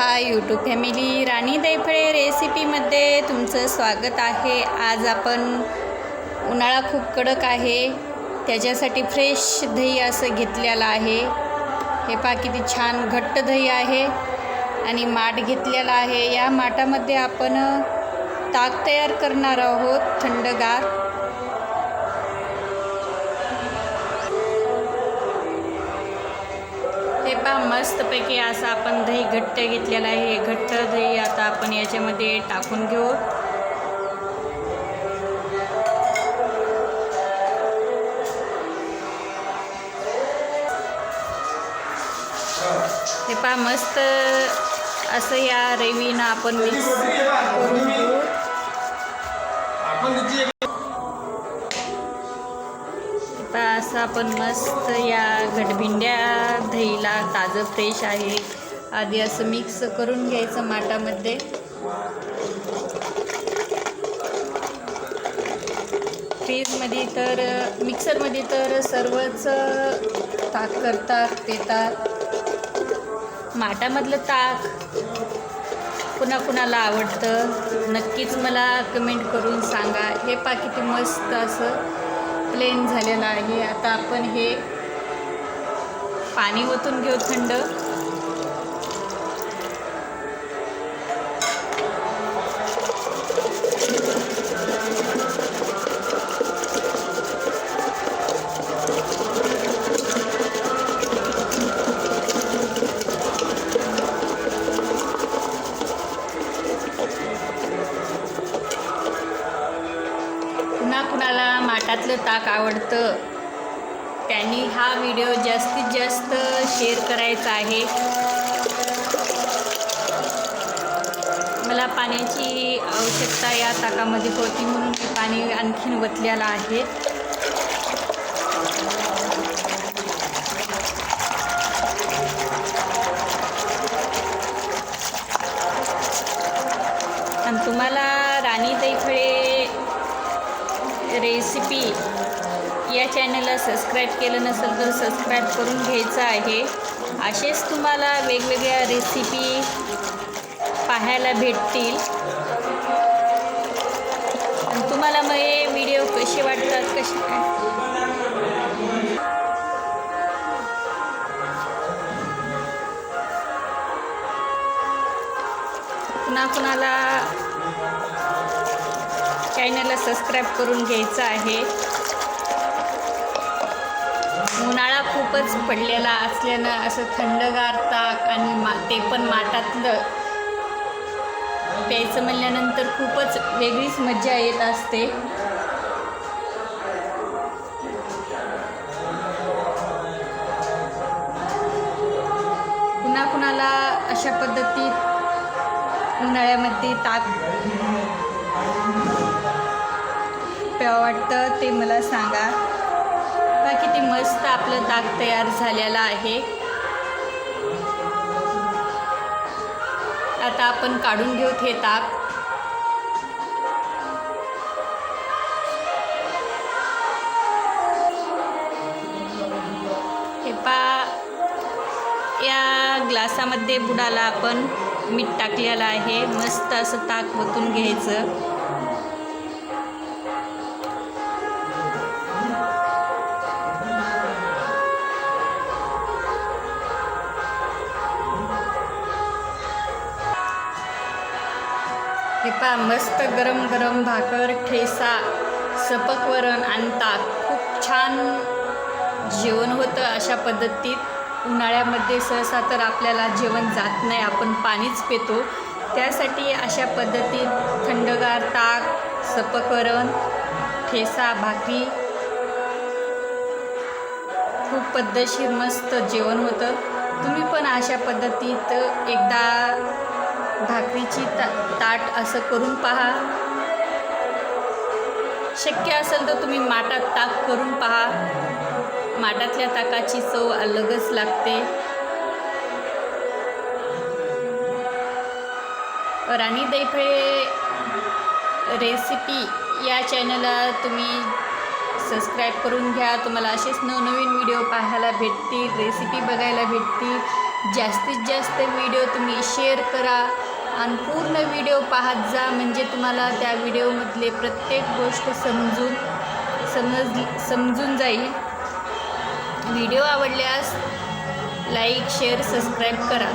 Hi YouTube family राणी दैफळे रेसिपीमध्ये तुमचं स्वागत आहे. आज आपण उन्हाळा खूप कडक आहे. त्याच्यासाठी फ्रेश दही असं घेतलेलं आहे. हे पहा किती छान घट्ट दही आहे. आणि माठ घेतलेला आहे. या माठामध्ये आपण ताक तयार करणार आहोत थंडगार. पहा मस्तपैकी असं आपण दही घट्ट घेतलेलं आहे. घट्ट दही आता आपण याच्यामध्ये टाकून घेऊ. हे पहा मस्त असं या रवीनं आपण मिक्स करून घेऊ. असं आपण मस्त या घटभिंड्या दहीला ताजं फ्रेश आहे. आधी असं मिक्स करून घ्यायचं माठामध्ये. फ्रीजमध्ये तर मिक्सरमध्ये तर सर्वच ताक करतात देतात. माठामधलं ताक कुणा कुणाला आवडतं नक्कीच मला कमेंट करून सांगा. हे पा किती मस्त असं प्लेन झालेलं आहे. आता आपण हे पाणी ओतून घेऊ थंड. कुणाला माठातलं ताक आवडतं त्यांनी हा व्हिडिओ जास्तीत शेअर करायचा आहे. मला पाण्याची आवश्यकता या ताकामध्ये होती म्हणून मी पाणी आणखीन वतलेलं आहे. आणि तुम्हाला राणी दैफळे रेसिपी या चॅनलला सबस्क्राईब केलं नसेल तर सबस्क्राईब करून घ्यायचं आहे. असेच तुम्हाला वेगवेगळ्या रेसिपी पाहायला भेटतील. तुम्हाला मग हे व्हिडिओ कसे वाटतात कसे काय? कुणा कुणाला चॅनलला सबस्क्राईब करून घ्यायचं आहे. खूपच पडलेला असल्यानं असं थंडगार ताक आणि मा ते पण माठातलं. प्यायचं म्हणल्यानंतर खूपच वेगळीच मजा येत असते. कुणा कुणाला अशा पद्धतीत उन्हाळ्यामध्ये ताक प्या वाटतं ते मला सांगा. बघा किती मस्त आपलं ताक तयार झालेलं आहे. आता आपण काढून घेऊ हे ताक. हे पा या ग्लासामध्ये बुडाला आपण मीठ टाकलेलं आहे. मस्त असं ताक ओतून घ्यायचं. आता मस्त गरम गरम भाकर ठेसा सपक वरण आणि ताक खूप छान जेवण होतं अशा पद्धतीत. उन्हाळ्यामध्ये सहसा तर आपल्याला जेवण जात नाही आपण पाणीच पितो. त्यासाठी अशा पद्धतीत थंडगार ताक सपक वरण ठेसा भाकरी खूप पद्धतशीर मस्त जेवण होतं. तुम्ही पण अशा पद्धतीत एकदा भाकरीची ता ताट असं करून पहा. शक्य असेल तर तुम्ही माठात ताक करून पहा. माठातल्या ताकाची चव अलगच लागते. राणी दैफळे रेसिपी या चॅनलला तुम्ही सबस्क्राईब करून घ्या. तुम्हाला असेच नवनवीन व्हिडिओ पाहायला भेटतील रेसिपी बघायला भेटतील. जास्तीत जास्त व्हिडिओ तुम्ही शेअर करा. आणि पूर्ण व्हिडिओ पाहत जा. म्हणजे तुम्हाला त्या व्हिडिओमधले प्रत्येक गोष्ट समजून समज समजून जाईल. व्हिडिओ आवडल्यास लाईक शेअर सबस्क्राईब करा.